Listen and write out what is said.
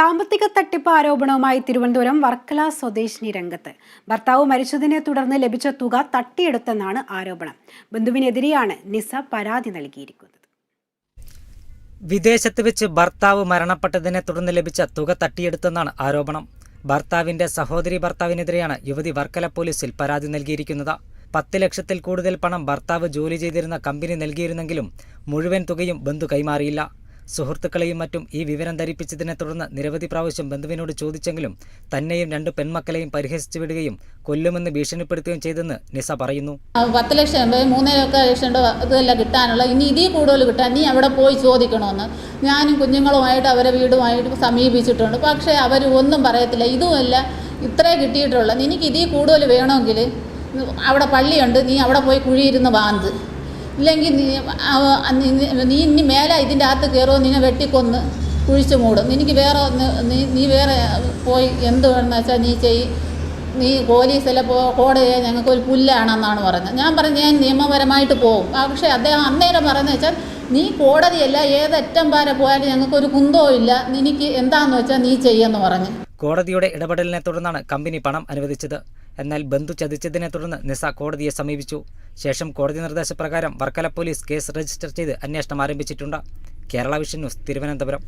സാമ്പത്തിക തട്ടിപ്പ് ആരോപണവുമായി തിരുവനന്തപുരം വർക്കല സ്വദേശിനി രംഗത്ത്. ഭർത്താവ് മരിച്ചതിനെ തുടർന്ന് ലഭിച്ച തുക തട്ടിയെടുത്തെന്നാണ് ആരോപണം. ബന്ധുവിനെതിരെയാണ് നിസ പരാതി നൽകിയിരിക്കുന്നത്. വിദേശത്ത് വെച്ച് ഭർത്താവ് മരണപ്പെട്ടതിനെ തുടർന്ന് ലഭിച്ച തുക തട്ടിയെടുത്തെന്നാണ് ആരോപണം. ഭർത്താവിന്റെ സഹോദരി ഭർത്താവിനെതിരെയാണ് യുവതി വർക്കല പോലീസിൽ പരാതി നൽകിയിരിക്കുന്നത്. പത്ത് ലക്ഷത്തിൽ കൂടുതൽ പണം ഭർത്താവ് ജോലി ചെയ്തിരുന്ന കമ്പനി നൽകിയിരുന്നെങ്കിലും മുഴുവൻ തുകയും ബന്ധു കൈമാറിയില്ല. സുഹൃത്തുക്കളെയും മറ്റും ഈ വിവരം ധരിപ്പിച്ചതിനെ തുടർന്ന് നിരവധി പ്രാവശ്യം ബന്ധുവിനോട് ചോദിച്ചെങ്കിലും തന്നെയും രണ്ട് പെൺമക്കളെയും പരിഹസിച്ചു വിടുകയും കൊല്ലുമെന്ന് ഭീഷണിപ്പെടുത്തുകയും ചെയ്തെന്ന് നിസ പറയുന്നു. പത്ത് ലക്ഷം രൂപ ലക്ഷം ഇതെല്ലാം കിട്ടാനുള്ള ഇനി ഇതിൽ കൂടുതൽ കിട്ടാൻ നീ അവിടെ പോയി ചോദിക്കണമെന്ന്. ഞാനും കുഞ്ഞുങ്ങളുമായിട്ട് അവരെ വീടുമായിട്ട് സമീപിച്ചിട്ടുണ്ട്. പക്ഷേ അവർ ഒന്നും പറയത്തില്ല. ഇതുമല്ല ഇത്രേ കിട്ടിയിട്ടുള്ളൂ. നിനക്ക് ഇതിൽ കൂടുതൽ വേണമെങ്കിൽ അവിടെ പള്ളിയുണ്ട്. നീ അവിടെ പോയി കുഴിയിരുന്ന് വാന്ത്. ഇല്ലെങ്കിൽ നീ നീ- ഇനി മേലെ ഇതിന്റെ അകത്ത് കയറുമോ നിന്നെ വെട്ടിക്കൊന്ന് കുഴിച്ചു മൂടും. നിനക്ക് വേറെ നീ നീ വേറെ പോയി എന്ത് വേണമെന്ന് വെച്ചാൽ നീ ചെയ്. നീ പോലീസിലെ പോ കോടതിയെ ഞങ്ങൾക്ക് ഒരു പുല്ലാണെന്നാണ് പറഞ്ഞത് ഞാൻ പറഞ്ഞു ഞാൻ നിയമപരമായിട്ട് പോകും. പക്ഷേ അദ്ദേഹം അന്നേരം പറയുന്നത് വെച്ചാൽ നീ കോടതിയല്ല ഏതറ്റം വരെ പോയാലും ഞങ്ങൾക്കൊരു കുന്തവും ഇല്ല. നിനക്ക് എന്താണെന്ന് വെച്ചാൽ നീ ചെയ്യുമെന്ന് പറഞ്ഞു. കോടതിയുടെ ഇടപെടലിനെ തുടർന്നാണ് കമ്പനി പണം അനുവദിച്ചത്. എന്നാൽ ബന്ധു ചതിച്ചതിനെ തുടർന്ന് നിസ കോടതിയെ സമീപിച്ചു. ശേഷം കോടതി നിർദ്ദേശപ്രകാരം വർക്കല പോലീസ് കേസ് രജിസ്റ്റർ ചെയ്ത് അന്വേഷണം ആരംഭിച്ചിട്ടുണ്ട്. Kerala vision news Thiruvananthapuram.